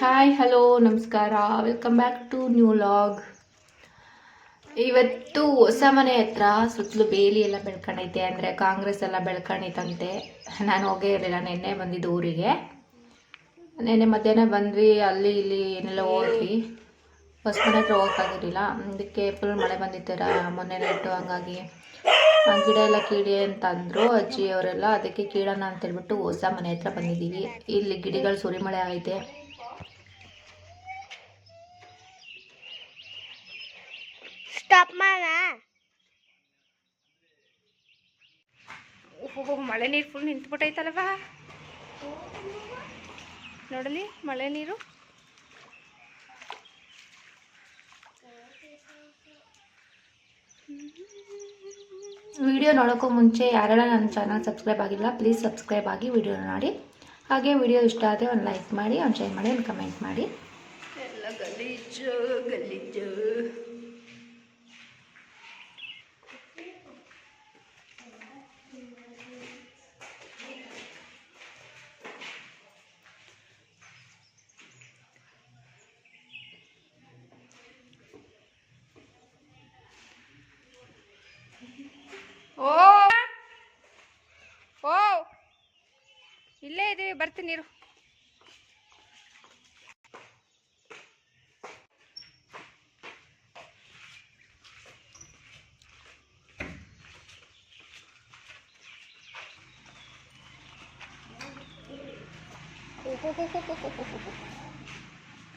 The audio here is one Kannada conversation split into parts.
ಹಾಯ್ ಹಲೋ ನಮಸ್ಕಾರ. Welcome back to new log ಇವತ್ತು ಹೊಸ ಮನೆ ಹತ್ರ ಸುತ್ತಲೂ ಬೇಲಿ ಎಲ್ಲ ಬೆಳ್ಕೊಂಡೈತೆ. ಅಂದರೆ ಕಾಂಗ್ರೆಸ್ ಎಲ್ಲ ಬೆಳ್ಕೊಂಡೈತಂತೆ ನಾನು ಹೋಗೇ ಇರಲಿಲ್ಲ. ನಿನ್ನೆ ಬಂದಿದ್ದು ಊರಿಗೆ. ನಿನ್ನೆ ಮಧ್ಯಾಹ್ನ ಬಂದ್ವಿ. ಅಲ್ಲಿ, ಇಲ್ಲಿ ಏನೆಲ್ಲ ಹೋದ್ವಿ. ಹೊಸ ಮನೆ ಹತ್ರ ಹೋಗೋಕ್ಕಾಗಿರಲಿಲ್ಲ ಅದಕ್ಕೆ ಫುಲ್ ಮಳೆ ಬಂದಿತ್ತರ ಮೊನ್ನೆ ನೈಟು ಹಂಗಾಗಿ. ಗಿಡ ಎಲ್ಲ ಕೀಳಿ ಅಂತ ಅಂದರು ಅಜ್ಜಿ ಅವರೆಲ್ಲ ಅದಕ್ಕೆ ಕೀಳೋಣ ಅಂತ ಹೇಳ್ಬಿಟ್ಟು ಹೊಸ ಮನೆ ಹತ್ರ ಬಂದಿದ್ದೀವಿ. ಇಲ್ಲಿ ಗಿಡಗಳು ಸುರಿಮಳೆ ಆಗೈತೆ ಸ್ಟಾಪ್ ಓಹೋ, ಮಳೆ ನೀರು ಫುಲ್ ನಿಂತ್ಬಿಟ್ಟೈತಲ್ವಾ ನೋಡಲಿ, ಮಳೆ ನೀರು. ವಿಡಿಯೋ ನೋಡೋಕ್ಕೂ ಮುಂಚೆ ಯಾರೆಲ್ಲ ನನ್ನ ಚಾನಲ್ ಸಬ್ಸ್ಕ್ರೈಬ್ ಆಗಿಲ್ಲ ಪ್ಲೀಸ್ ಸಬ್ಸ್ಕ್ರೈಬ್ ಆಗಿ ವಿಡಿಯೋ ನೋಡಿ. ಹಾಗೆ ವಿಡಿಯೋ ಇಷ್ಟ ಆದರೆ ಒಂದು ಲೈಕ್ ಮಾಡಿ, ಒಂದು ಶೇರ್ ಮಾಡಿ, ಒಂದು ಕಮೆಂಟ್ ಮಾಡಿ. ಎಲ್ಲ ಗಲೀಜು ಗಲೀಜು. ಇಲ್ಲೇ ಇದೀವಿ ಬರ್ತೀನಿ ಇರು.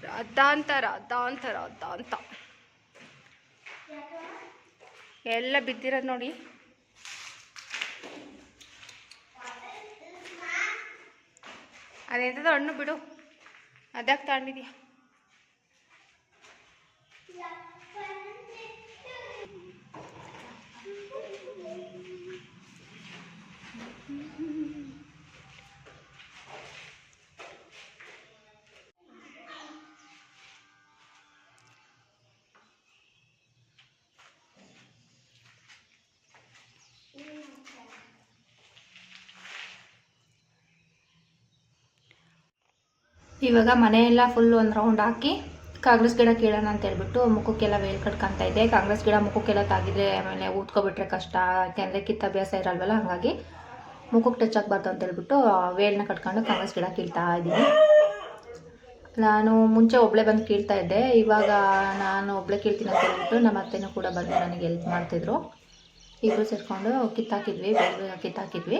ರಾಧಾಂತ ರಾಧಾಂತ ರಾಧಾಂತ ಎಲ್ಲ ಬಿದ್ದಿರೋದು ನೋಡಿ. ಅದೆಂಥದ್ದು ಹಣ್ಣು ಬಿಡು. ಅದ್ಯಾಕೆ ತಗೊಂಡಿದ್ಯಾ? ಇವಾಗ ಮನೆಯೆಲ್ಲ ಫುಲ್ ಒಂದು ರೌಂಡ್ ಹಾಕಿ ಕಾಂಗ್ರೆಸ್ ಗಿಡ ಕೀಳೋಣ ಅಂತ ಹೇಳ್ಬಿಟ್ಟು ಮುಖಕ್ಕೆಲ್ಲ ವೇಲ್ ಕಟ್ಕೊತಾ ಇದೆ ಕಾಂಗ್ರೆಸ್ ಗಿಡ ಮುಖಕ್ಕೆಲ್ಲ ತಾಗಿದ್ರೆ ಆಮೇಲೆ ಊದ್ಕೊಬಿಟ್ರೆ ಕಷ್ಟ. ಯಾಕೆಂದರೆ ಕಿತ್ತ ಅಭ್ಯಾಸ ಇರಲ್ವಲ್ಲ, ಹಾಗಾಗಿ ಮುಖಕ್ಕೆ ಟಚ್ ಆಗಬಾರ್ದು ಅಂತ ಹೇಳ್ಬಿಟ್ಟು ವೇಲ್ನ ಕಟ್ಕೊಂಡು ಕಾಂಗ್ರೆಸ್ ಗಿಡ ಕೀಳ್ತಾ ಇದ್ದೀನಿ. ನಾನು ಮುಂಚೆ ಒಬ್ಳೆ ಬಂದು ಕೀಳ್ತಾ ಇದ್ದೆ. ಇವಾಗ ನಾನು ಒಬ್ಳೆ ಕೀಳ್ತೀನಿ ಅಂತ ಹೇಳ್ಬಿಟ್ಟು ನಮ್ಮ ಅತ್ತೆನೂ ಕೂಡ ಬಂದು ನನಗೆ ಹೆಲ್ಪ್ ಮಾಡ್ತಿದ್ರು. ಇಬ್ಬರು ಸೇರಿಕೊಂಡು ಕಿತ್ತಾಕಿದ್ವಿ ಬೇಗ ಬೇಗ ಕಿತ್ತಾಕಿದ್ವಿ.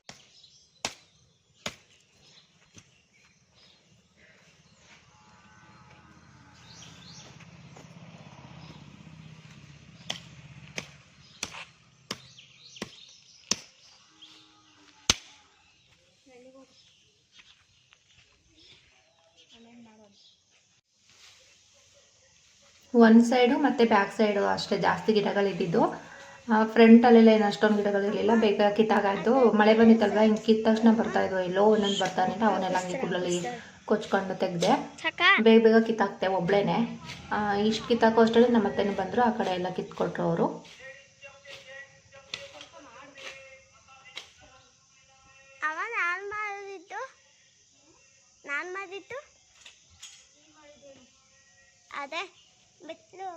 ಒಂದು ಸೈಡು ಮತ್ತು ಬ್ಯಾಕ್ ಸೈಡು ಅಷ್ಟೇ ಜಾಸ್ತಿ ಗಿಡಗಳಿದ್ದಿದ್ದು ಫ್ರಂಟಲ್ಲೆಲ್ಲ ಏನು ಅಷ್ಟೊಂದು ಗಿಡಗಳಿರಲಿಲ್ಲ ಬೇಗ ಕಿತ್ತಾಗಾಯಿತು. ಮಳೆ ಬಂದಿತ್ತಲ್ವ? ಹಿಂಗೆ ಕಿತ್ತ ತಕ್ಷಣ ಬರ್ತಾಯಿದ್ವು ಎಲ್ಲೋ ಒಂದೊಂದು ಬರ್ತಾನಿಲ್ಲ ಅವನ್ನೆಲ್ಲ ಹಂಗೆ ಕುಡ್ಲಲ್ಲಿ ಕೊಚ್ಕೊಂಡು ತೆಗೆದೆ. ಬೇಗ ಬೇಗ ಕಿತ್ತಾಕ್ತೆ ಒಬ್ಳೇನೆ. ಇಷ್ಟು ಕಿತ್ತಾಕೋ ಅಷ್ಟರಲ್ಲಿ ನಮ್ಮ ಅತ್ತೆನೂ ಬಂದರು. ಆ ಕಡೆ ಎಲ್ಲ ಕಿತ್ಕೊಟ್ರು ಅವರು. ಅದೇ ನಾನು ಮಾಡಿದ್ದು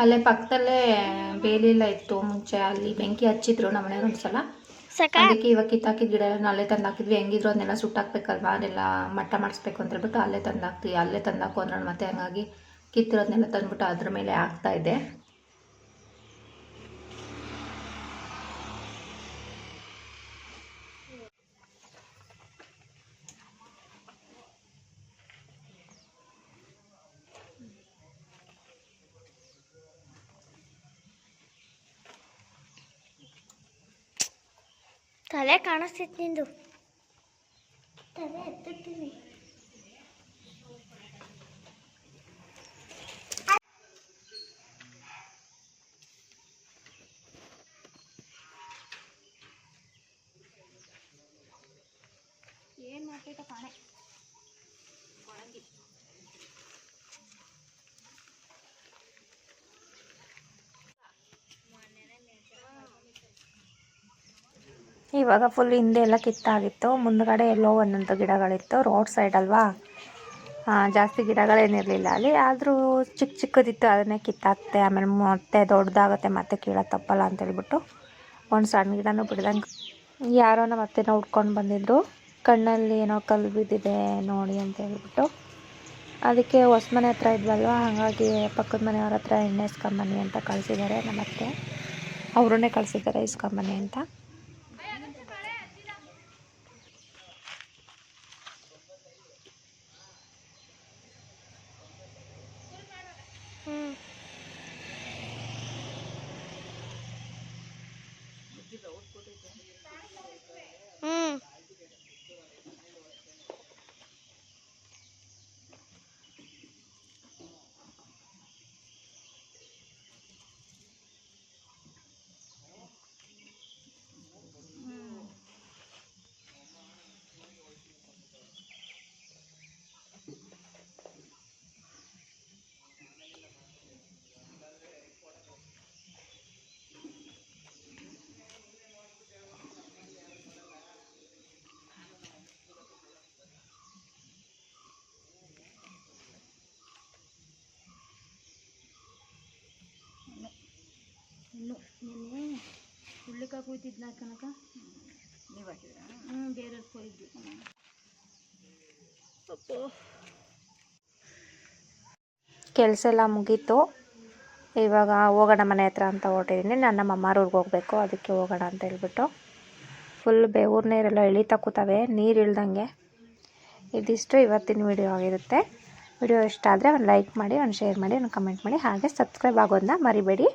ಅಲ್ಲೇ ಪಕ್ಕದಲ್ಲೇ ಬೇಲಿ ಎಲ್ಲ ಇತ್ತು ಮುಂಚೆ ಅಲ್ಲಿ ಬೆಂಕಿ ಹಚ್ಚಿದ್ರು ನಮ್ಮ ಮನೆಯವ್ರು ಒಂದ್ಸಲ. ಅದಕ್ಕೆ ಇವಾಗ ಕಿತ್ತಾಕಿದ ಗಿಡ ಅಲ್ಲೇ ತಂದು ಹಾಕಿದ್ವಿ ಹೆಂಗಿದ್ರು ಅದನ್ನೆಲ್ಲ ಸುಟ್ಟಾಕ್ಬೇಕಲ್ವಾ? ಅದೆಲ್ಲ ಮಟ್ಟ ಮಾಡಿಸ್ಬೇಕು ಅಂತ ಹೇಳ್ಬಿಟ್ಟು ಅಲ್ಲೇ ತಂದು ಹಾಕ್ತೀವಿ ಅಲ್ಲೇ ತಂದು ಹಾಕು ಅಂದ್ರೆ ಮತ್ತೆ ಹಂಗಾಗಿ ಕಿತ್ತಿರೋದನ್ನೆಲ್ಲ ತಂದ್ಬಿಟ್ಟು ಅದ್ರ ಮೇಲೆ ಹಾಕ್ತಾ ಇದ್ದೆ. ತಲೆ ಕಾಣಿಸ್ತಿತ್ತು ನಿಂದು. ಇವಾಗ ಫುಲ್ ಹಿಂದೆ ಎಲ್ಲ ಕಿತ್ತಾಗಿತ್ತು. ಮುಂದ್ಗಡೆ ಎಲ್ಲೋ ಒಂದೊಂದು ಗಿಡಗಳಿತ್ತು. ರೋಡ್ ಸೈಡ್ ಅಲ್ವಾ? ಜಾಸ್ತಿ ಗಿಡಗಳೇನಿರಲಿಲ್ಲ ಅಲ್ಲಿ. ಆದರೂ ಚಿಕ್ಕ ಚಿಕ್ಕದಿತ್ತು, ಅದನ್ನೇ ಕಿತ್ತಾಕ್ತೆ. ಆಮೇಲೆ ಮತ್ತೆ ದೊಡ್ಡದಾಗುತ್ತೆ, ಮತ್ತೆ ಕೀಳೋದು ತಪ್ಪಲ್ಲ ಅಂತ ಹೇಳ್ಬಿಟ್ಟು ಒಂದು ಸಣ್ಣ ಗಿಡನೂ ಬಿಡ್ದಂಗೆ ಯಾರೋ ನಮ್ಮ ಅತ್ತೆನ ಉಟ್ಕೊಂಡು ಬಂದಿದ್ರು. ಕಣ್ಣಲ್ಲಿ ಏನೋ ಕಲ್ಲು ಬಿದ್ದಿದೆ ನೋಡಿ ಅಂತ ಹೇಳ್ಬಿಟ್ಟು. ಅದಕ್ಕೆ ಹೊಸ ಮನೆ ಹತ್ರ ಇದ್ವಲ್ವ? ಹಾಗಾಗಿ ಪಕ್ಕದ ಮನೆಯವ್ರ ಹತ್ರ ಎಣ್ಣೆ ಇಸ್ಕೊಂಬನ್ನಿ ಅಂತ ಕಳಿಸಿದ್ದಾರೆ ನಮ್ಮ ಅತ್ತೆ. ಅವರನ್ನೇ ಕಳಿಸಿದ್ದಾರೆ ಇಸ್ಕೊಂಬನ್ನಿ ಅಂತ ಹ್ಞೂ ಹ್ಞೂ ಇನ್ನು ನಿನ್ನೆ ಕನಕ ನೀವು ಹಾಕಿದ್ರ? ಹ್ಞೂ ಬೇರೆ ಕೊಯ್ದು ಕೆಲಸ ಎಲ್ಲ ಮುಗೀತು. ಇವಾಗ ಹೋಗೋಣ ಮನೆ ಹತ್ರ ಅಂತ ಹೊರಟಿದ್ದೀನಿ ನನ್ನ ಮಮ್ಮಾರ ಊರಿಗೆ ಹೋಗಬೇಕು ಅದಕ್ಕೆ ಹೋಗೋಣ ಅಂತ ಹೇಳ್ಬಿಟ್ಟು. ಫುಲ್ ಬೆವ್ರ ನೀರೆಲ್ಲ ಇಳಿತಾ ಕೂತವೆ ನೀರು ಇಳ್ದಂಗೆ. ಇದಿಷ್ಟು ಇವತ್ತಿನ ವಿಡಿಯೋ ಆಗಿರುತ್ತೆ. ವಿಡಿಯೋ ಇಷ್ಟ ಆದರೆ ಒಂದು ಲೈಕ್ ಮಾಡಿ ಒಂದು ಶೇರ್ ಮಾಡಿ ಒಂದು ಕಮೆಂಟ್ ಮಾಡಿ ಹಾಗೆ ಸಬ್ಸ್ಕ್ರೈಬ್ ಆಗೋದನ್ನ ಮರಿಬೇಡಿ.